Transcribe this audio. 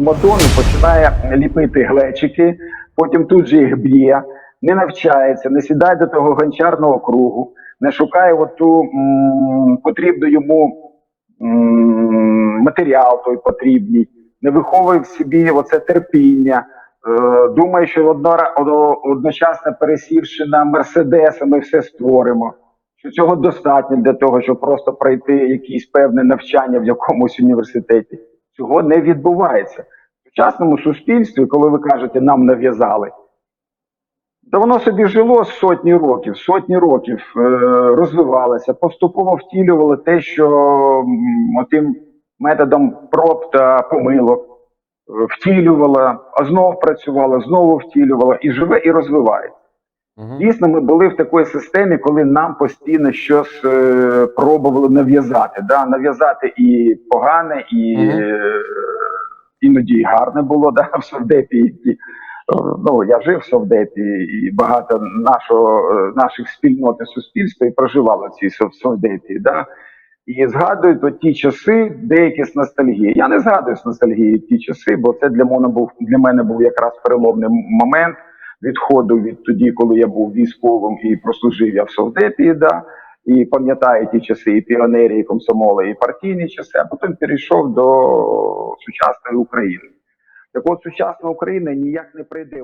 Мадонну, починає ліпити глечики, потім тут же їх б'є, не навчається, не сідає до того гончарного кругу, не шукає оту потрібну йому матеріал той потрібний, не виховує в собі оце терпіння. Е, думає, що одночасно пересівши на Мерседеси, ми все створимо. Що цього достатньо для того, щоб просто пройти якесь певне навчання в якомусь університеті. Цього не відбувається. В сучасному суспільстві, коли ви кажете, нам нав'язали, та воно собі жило сотні років, сотні років е, розвивалося, поступово втілювало те, що м, отим методом проб та помилок е, втілювала, а знову працювала, знову втілювала і живе, і розвивається. Дійсно, ми були в такій системі, коли нам постійно щось е, пробували нав'язати. Да? Нав'язати і погане, і Мгм. е, іноді і гарне було да? в совдепі. е, Ну, я жив в совдепі, і багато нашого, е, наших спільнот і суспільства і проживало в цій сов- совдепі. Да? І згадують от ті часи, деякі з ностальгії. Я не згадую з ностальгії ті часи, бо це для мене був для мене був якраз переломний момент відходу від тоді, коли я був військовим і прослужив я в совдепі, да, і пам'ятаю ті часи, і піонері, і комсомоли, і партійні часи, а потім перейшов до сучасної України. Так от сучасна Україна ніяк не прийде.